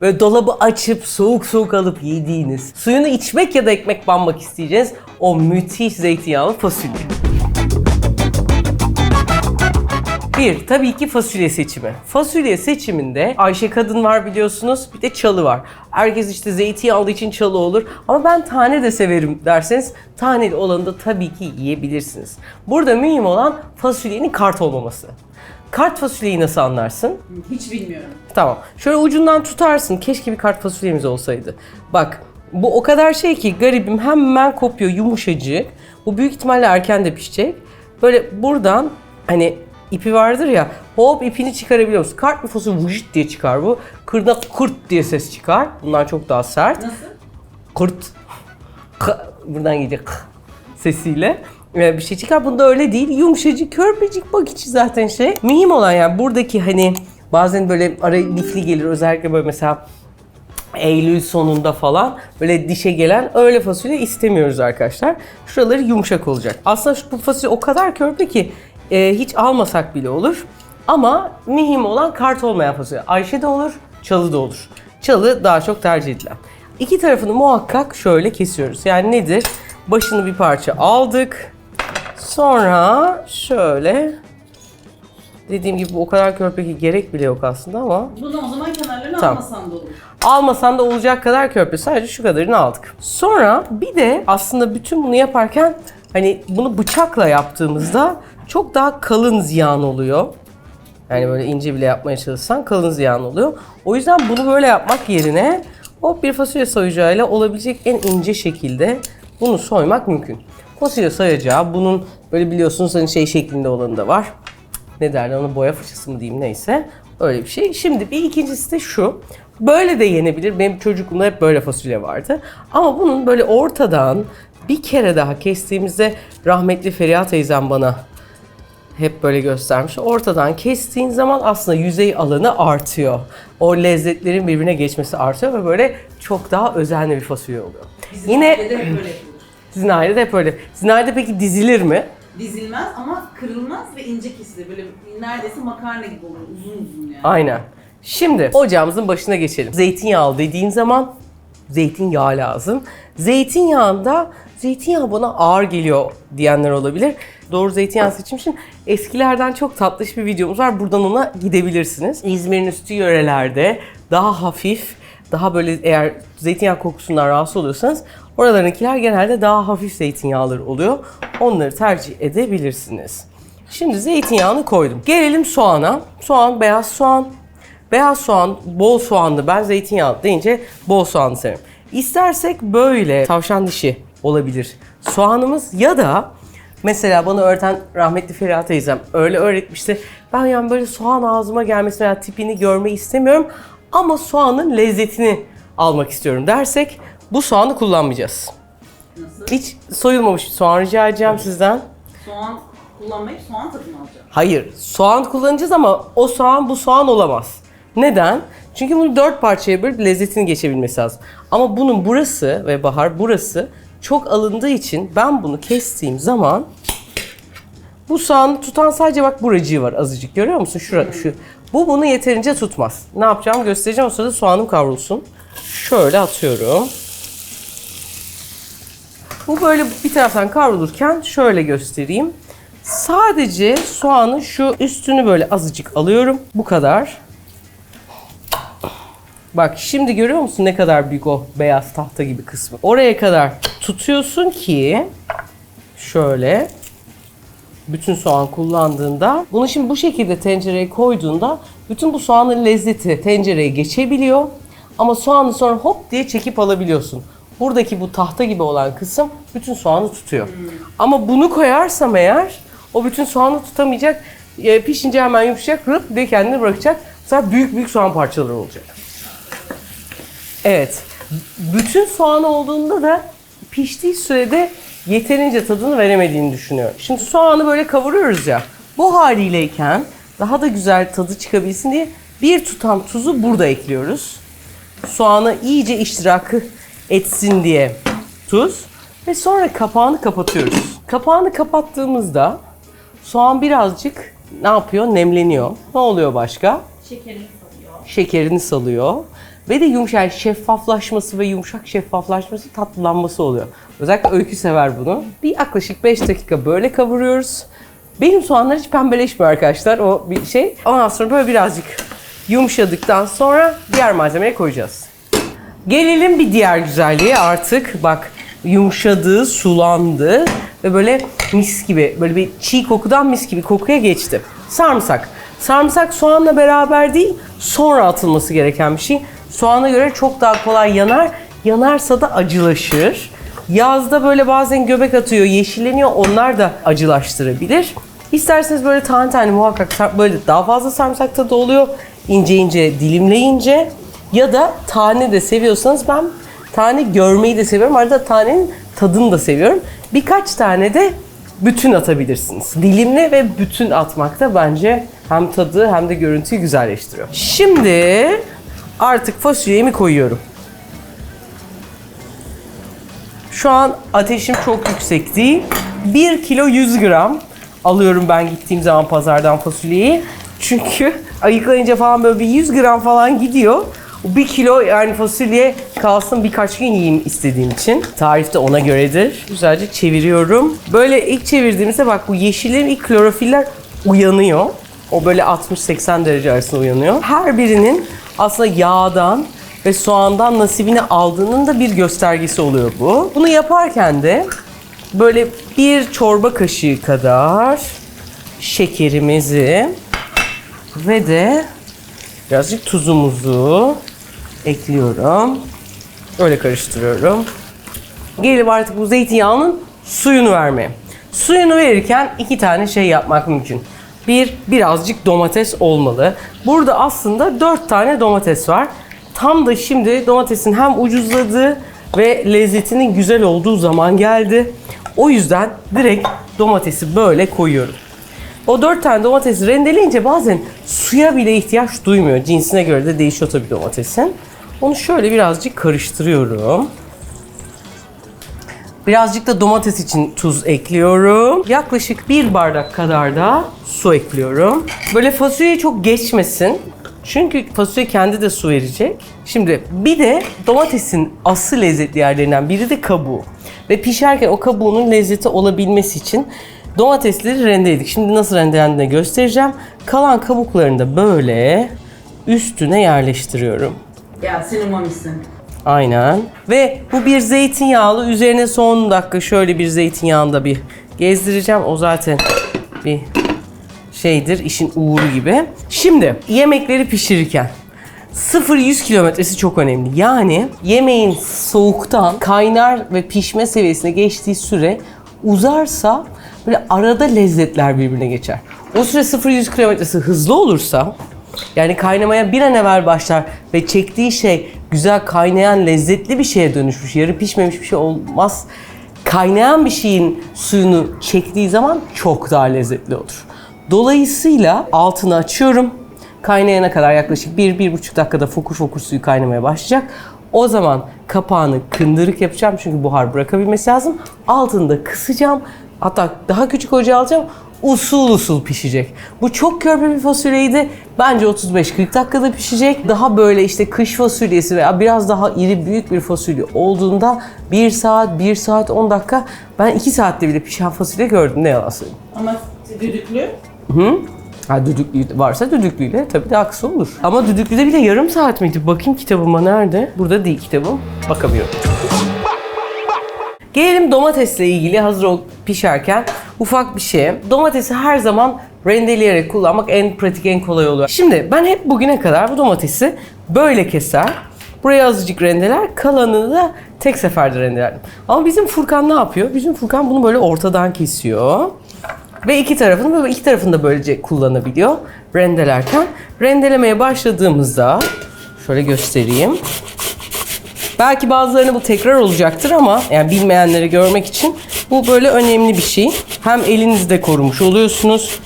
böyle dolabı açıp soğuk soğuk alıp yediğiniz, suyunu içmek ya da ekmek banmak isteyeceğiniz o müthiş zeytinyağlı fasulye. Bir, tabii ki fasulye seçimi. Fasulye seçiminde Ayşe kadın var biliyorsunuz, bir de çalı var. Herkes işte zeytinyağlı için çalı olur ama ben tane de severim derseniz taneli olanı da tabii ki yiyebilirsiniz. Burada mühim olan fasulyenin kart olmaması. Kart fasulyeyi nasıl anlarsın? Hiç bilmiyorum. Tamam. Şöyle ucundan tutarsın. Keşke bir kart fasulyemiz olsaydı. Bak bu o kadar şey ki garibim hemen kopuyor yumuşacık. Bu büyük ihtimalle erken de pişecek. Böyle buradan hani ipi vardır ya hop ipini çıkarabiliyor musun? Kart bir fasulye vujit diye çıkar bu. Kırda kurt diye ses çıkar. Bunlar çok daha sert. Nasıl? Kurt. K- buradan gelecek k- sesiyle bir şey çıkar. Bunda öyle değil. Yumuşacık, körpecik bak içi zaten şey. Mühim olan yani buradaki hani bazen böyle ara lifli gelir özellikle böyle mesela Eylül sonunda falan böyle dişe gelen öyle fasulye istemiyoruz arkadaşlar. Şuraları yumuşak olacak. Aslında şu, bu fasulye o kadar körpe ki e, hiç almasak bile olur. Ama mühim olan kart olmayan fasulye. Ayşe de olur, çalı da olur. Çalı daha çok tercih edilen. İki tarafını muhakkak şöyle kesiyoruz. Yani nedir? Başını bir parça aldık. Sonra şöyle dediğim gibi o kadar körpe ki gerek bile yok aslında ama Bunu o zaman kenarlarını Tamam. almasan da olur. Almasan da olacak kadar körpe. Sadece şu kadarını aldık. Sonra bir de aslında bütün bunu yaparken hani bunu bıçakla yaptığımızda çok daha kalın ziyan oluyor. Yani böyle ince bile yapmaya çalışsan kalın ziyan oluyor. O yüzden bunu böyle yapmak yerine hop bir fasulye soyacağıyla olabilecek en ince şekilde bunu soymak mümkün. Fasulye soyacağı bunun böyle biliyorsunuz hani şey şeklinde olanı da var ne derler ona boya fırçası mı diyeyim neyse öyle bir şey. Şimdi bir ikincisi de şu. Böyle de yenebilir. Benim çocukluğumda hep böyle fasulye vardı. Ama bunun böyle ortadan bir kere daha kestiğimizde rahmetli Feriha teyzem bana hep böyle göstermiş. Ortadan kestiğin zaman aslında yüzey alanı artıyor. O lezzetlerin birbirine geçmesi artıyor ve böyle çok daha özenli bir fasulye oluyor. Bizim Yine böyle sizin ailede hep öyle. Sizin ailede peki dizilir mi? Dizilmez ama kırılmaz ve ince kesilir. Böyle neredeyse makarna gibi olur. Uzun uzun yani. Aynen. Şimdi ocağımızın başına geçelim. Zeytinyağı dediğin zaman zeytinyağı lazım. Zeytinyağında zeytinyağı bana ağır geliyor diyenler olabilir. Doğru zeytinyağı seçim için eskilerden çok tatlış bir videomuz var. Buradan ona gidebilirsiniz. İzmir'in üstü yörelerde daha hafif, daha böyle eğer zeytinyağı kokusundan rahatsız oluyorsanız oralarınkiler genelde daha hafif zeytinyağları oluyor. Onları tercih edebilirsiniz. Şimdi zeytinyağını koydum. Gelelim soğana. Soğan, beyaz soğan. Beyaz soğan, bol soğanlı. Ben zeytinyağı deyince bol soğanlı severim. İstersek böyle tavşan dişi olabilir soğanımız ya da mesela bana öğreten rahmetli Feriha teyzem öyle öğretmişti. Ben yani böyle soğan ağzıma gelmesi veya tipini görmeyi istemiyorum ama soğanın lezzetini almak istiyorum dersek bu soğanı kullanmayacağız. Nasıl? Hiç soyulmamış soğan rica edeceğim sizden. Soğan kullanmayıp soğan tadını alacağım. Hayır, soğan kullanacağız ama o soğan bu soğan olamaz. Neden? Çünkü bunu dört parçaya bölüp lezzetini geçebilmesi lazım. Ama bunun burası ve Bahar burası çok alındığı için ben bunu kestiğim zaman bu soğanı tutan sadece bak buracığı var azıcık görüyor musun? Şura, şu. Bu bunu yeterince tutmaz. Ne yapacağım göstereceğim o sırada soğanım kavrulsun. Şöyle atıyorum. Bu böyle bir taraftan kavrulurken şöyle göstereyim. Sadece soğanın şu üstünü böyle azıcık alıyorum. Bu kadar. Bak şimdi görüyor musun ne kadar büyük o beyaz tahta gibi kısmı. Oraya kadar tutuyorsun ki şöyle bütün soğan kullandığında bunu şimdi bu şekilde tencereye koyduğunda bütün bu soğanın lezzeti tencereye geçebiliyor. Ama soğanı sonra hop diye çekip alabiliyorsun. Buradaki bu tahta gibi olan kısım bütün soğanı tutuyor. Ama bunu koyarsam eğer o bütün soğanı tutamayacak. E, pişince hemen yumuşayacak, rıp diye kendini bırakacak. Sonra büyük büyük soğan parçaları olacak. Evet. Bütün soğan olduğunda da piştiği sürede yeterince tadını veremediğini düşünüyorum. Şimdi soğanı böyle kavuruyoruz ya. Bu haliyleyken daha da güzel tadı çıkabilsin diye bir tutam tuzu burada ekliyoruz. Soğanı iyice iştirakı etsin diye tuz ve sonra kapağını kapatıyoruz. Kapağını kapattığımızda soğan birazcık ne yapıyor? Nemleniyor. Ne oluyor başka? Şekerini salıyor. şekerini salıyor Ve de yumuşak şeffaflaşması ve yumuşak şeffaflaşması tatlılanması oluyor. Özellikle öykü sever bunu. Bir yaklaşık 5 dakika böyle kavuruyoruz. Benim soğanlar hiç pembeleşmiyor arkadaşlar o bir şey. Ondan sonra böyle birazcık yumuşadıktan sonra diğer malzemeye koyacağız. Gelelim bir diğer güzelliğe artık bak yumuşadı, sulandı ve böyle mis gibi böyle bir çiğ kokudan mis gibi kokuya geçti. Sarımsak. Sarımsak soğanla beraber değil sonra atılması gereken bir şey. Soğana göre çok daha kolay yanar. Yanarsa da acılaşır. Yazda böyle bazen göbek atıyor, yeşilleniyor. Onlar da acılaştırabilir. İsterseniz böyle tane tane muhakkak böyle daha fazla sarımsak tadı oluyor. İnce ince dilimleyince ya da tane de seviyorsanız ben tane görmeyi de seviyorum. Arada tanenin tadını da seviyorum. Birkaç tane de bütün atabilirsiniz. Dilimli ve bütün atmak da bence hem tadı hem de görüntüyü güzelleştiriyor. Şimdi artık fasulyemi koyuyorum. Şu an ateşim çok yüksek değil. 1 kilo 100 gram alıyorum ben gittiğim zaman pazardan fasulyeyi. Çünkü ayıklayınca falan böyle bir 100 gram falan gidiyor. 1 kilo yani fasulye kalsın birkaç gün yiyeyim istediğim için. Tarif de ona göredir. Güzelce çeviriyorum. Böyle ilk çevirdiğimizde bak bu yeşillerin ilk klorofiller uyanıyor. O böyle 60-80 derece arasında uyanıyor. Her birinin aslında yağdan ve soğandan nasibini aldığının da bir göstergesi oluyor bu. Bunu yaparken de böyle bir çorba kaşığı kadar şekerimizi ve de birazcık tuzumuzu ekliyorum. Öyle karıştırıyorum. Gelelim artık bu zeytinyağının suyunu vermeye. Suyunu verirken iki tane şey yapmak mümkün. Bir, birazcık domates olmalı. Burada aslında dört tane domates var. Tam da şimdi domatesin hem ucuzladığı ve lezzetinin güzel olduğu zaman geldi. O yüzden direkt domatesi böyle koyuyorum. O dört tane domatesi rendeleyince bazen suya bile ihtiyaç duymuyor. Cinsine göre de değişiyor tabii domatesin. Onu şöyle birazcık karıştırıyorum. Birazcık da domates için tuz ekliyorum. Yaklaşık bir bardak kadar da su ekliyorum. Böyle fasulye çok geçmesin. Çünkü fasulye kendi de su verecek. Şimdi bir de domatesin asıl lezzetli yerlerinden biri de kabuğu. Ve pişerken o kabuğunun lezzeti olabilmesi için domatesleri rendeledik. Şimdi nasıl rendelendiğini göstereceğim. Kalan kabuklarını da böyle üstüne yerleştiriyorum. Ya senin mamisin. Aynen. Ve bu bir zeytinyağlı. Üzerine son dakika şöyle bir zeytinyağında bir gezdireceğim. O zaten bir şeydir, işin uğuru gibi. Şimdi yemekleri pişirirken 0-100 kilometresi çok önemli. Yani yemeğin soğuktan kaynar ve pişme seviyesine geçtiği süre uzarsa böyle arada lezzetler birbirine geçer. O süre 0-100 kilometresi hızlı olursa yani kaynamaya bir an evvel başlar ve çektiği şey güzel kaynayan lezzetli bir şeye dönüşmüş, yarı pişmemiş bir şey olmaz. Kaynayan bir şeyin suyunu çektiği zaman çok daha lezzetli olur. Dolayısıyla altını açıyorum. Kaynayana kadar yaklaşık 1-1,5 dakikada fokur fokur suyu kaynamaya başlayacak. O zaman kapağını kındırık yapacağım çünkü buhar bırakabilmesi lazım. Altını da kısacağım. Hatta daha küçük ocağa alacağım. Usul usul pişecek. Bu çok körpe bir fasulyeydi. Bence 35-40 dakikada pişecek. Daha böyle işte kış fasulyesi veya biraz daha iri büyük bir fasulye olduğunda 1 saat, 1 saat 10 dakika ben 2 saatte bile pişen fasulye gördüm ne yalan söyleyeyim. Ama düdüklü. Ha düdüklü varsa düdüklüyle tabii daha kısa olur. Ama düdüklüde bile yarım saat miydi? Bakayım kitabıma nerede? Burada değil kitabım. Bakamıyorum. Gelelim domatesle ilgili hazır o pişerken ufak bir şey. Domatesi her zaman rendeleyerek kullanmak en pratik, en kolay oluyor. Şimdi ben hep bugüne kadar bu domatesi böyle keser. Buraya azıcık rendeler, kalanını da tek seferde rendelerdim. Ama bizim Furkan ne yapıyor? Bizim Furkan bunu böyle ortadan kesiyor. Ve iki tarafını böyle iki tarafını da böylece kullanabiliyor rendelerken. Rendelemeye başladığımızda şöyle göstereyim. Belki bazılarına bu tekrar olacaktır ama yani bilmeyenleri görmek için bu böyle önemli bir şey. Hem elinizde korumuş oluyorsunuz.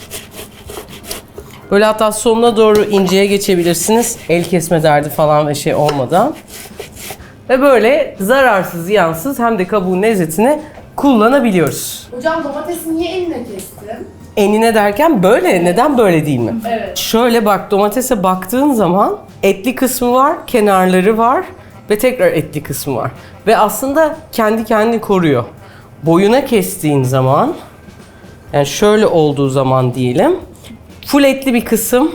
Böyle hatta sonuna doğru inceye geçebilirsiniz. El kesme derdi falan ve şey olmadan. Ve böyle zararsız, ziyansız hem de kabuğun lezzetini kullanabiliyoruz. Hocam domatesi niye eline kestin? Enine derken böyle. Neden böyle değil mi? Evet. Şöyle bak domatese baktığın zaman etli kısmı var, kenarları var ve tekrar etli kısmı var. Ve aslında kendi kendini koruyor. Boyuna kestiğin zaman yani şöyle olduğu zaman diyelim full etli bir kısım,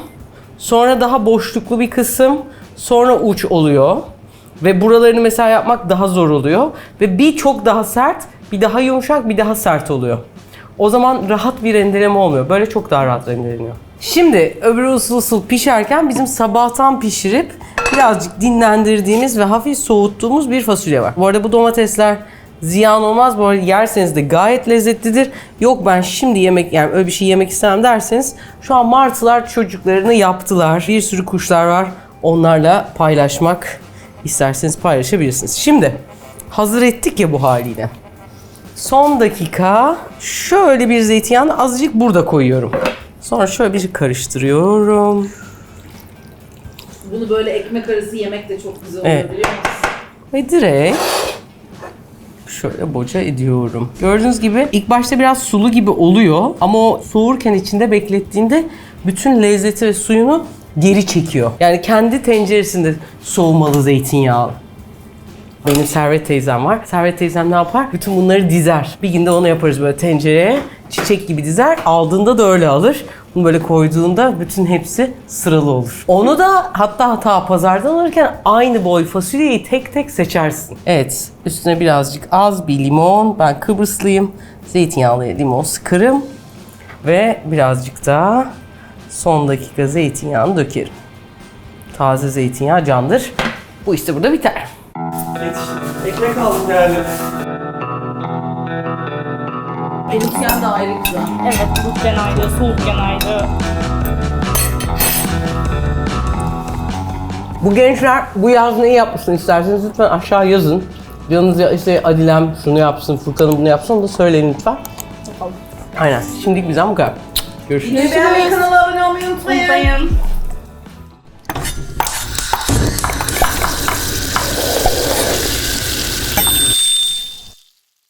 sonra daha boşluklu bir kısım, sonra uç oluyor. Ve buralarını mesela yapmak daha zor oluyor. Ve bir çok daha sert, bir daha yumuşak, bir daha sert oluyor. O zaman rahat bir rendeleme olmuyor. Böyle çok daha rahat rendeleniyor. Şimdi öbürü usul usul pişerken bizim sabahtan pişirip birazcık dinlendirdiğimiz ve hafif soğuttuğumuz bir fasulye var. Bu arada bu domatesler ziyan olmaz. Bu arada yerseniz de gayet lezzetlidir. Yok ben şimdi yemek yani öyle bir şey yemek istemem derseniz şu an martılar çocuklarını yaptılar. Bir sürü kuşlar var. Onlarla paylaşmak isterseniz paylaşabilirsiniz. Şimdi hazır ettik ya bu haliyle. Son dakika şöyle bir zeytinyağını azıcık burada koyuyorum. Sonra şöyle bir karıştırıyorum. Bunu böyle ekmek arası yemek de çok güzel Evet. oluyor biliyor musun? Ve direkt şöyle boca ediyorum. Gördüğünüz gibi ilk başta biraz sulu gibi oluyor ama o soğurken içinde beklettiğinde bütün lezzeti ve suyunu geri çekiyor. Yani kendi tenceresinde soğumalı zeytinyağı. Benim Servet teyzem var. Servet teyzem ne yapar? Bütün bunları dizer. Bir günde onu yaparız böyle tencereye. Çiçek gibi dizer. Aldığında da öyle alır. Bunu böyle koyduğunda bütün hepsi sıralı olur. Onu da hatta hatta pazardan alırken aynı boy fasulyeyi tek tek seçersin. Evet. Üstüne birazcık az bir limon. Ben Kıbrıslıyım. Zeytinyağlı limon sıkarım. Ve birazcık da son dakika zeytinyağını dökerim. Taze zeytinyağı candır. Bu işte burada biter. Ekmek aldım geldim. Benimkiyen de ayrı güzel. Evet, bulutken ayrı, soğukken ayrı. Bu gençler bu yaz neyi yapmasını isterseniz lütfen aşağı yazın. Canınız ya işte Adilem şunu yapsın, Furkan'ım bunu yapsın onu da söyleyin lütfen. Yapalım. Aynen. Şimdilik bizden bu kadar. Görüşürüz. Yine beğenmeyi, kanala abone olmayı unutmayın. Unutmayın.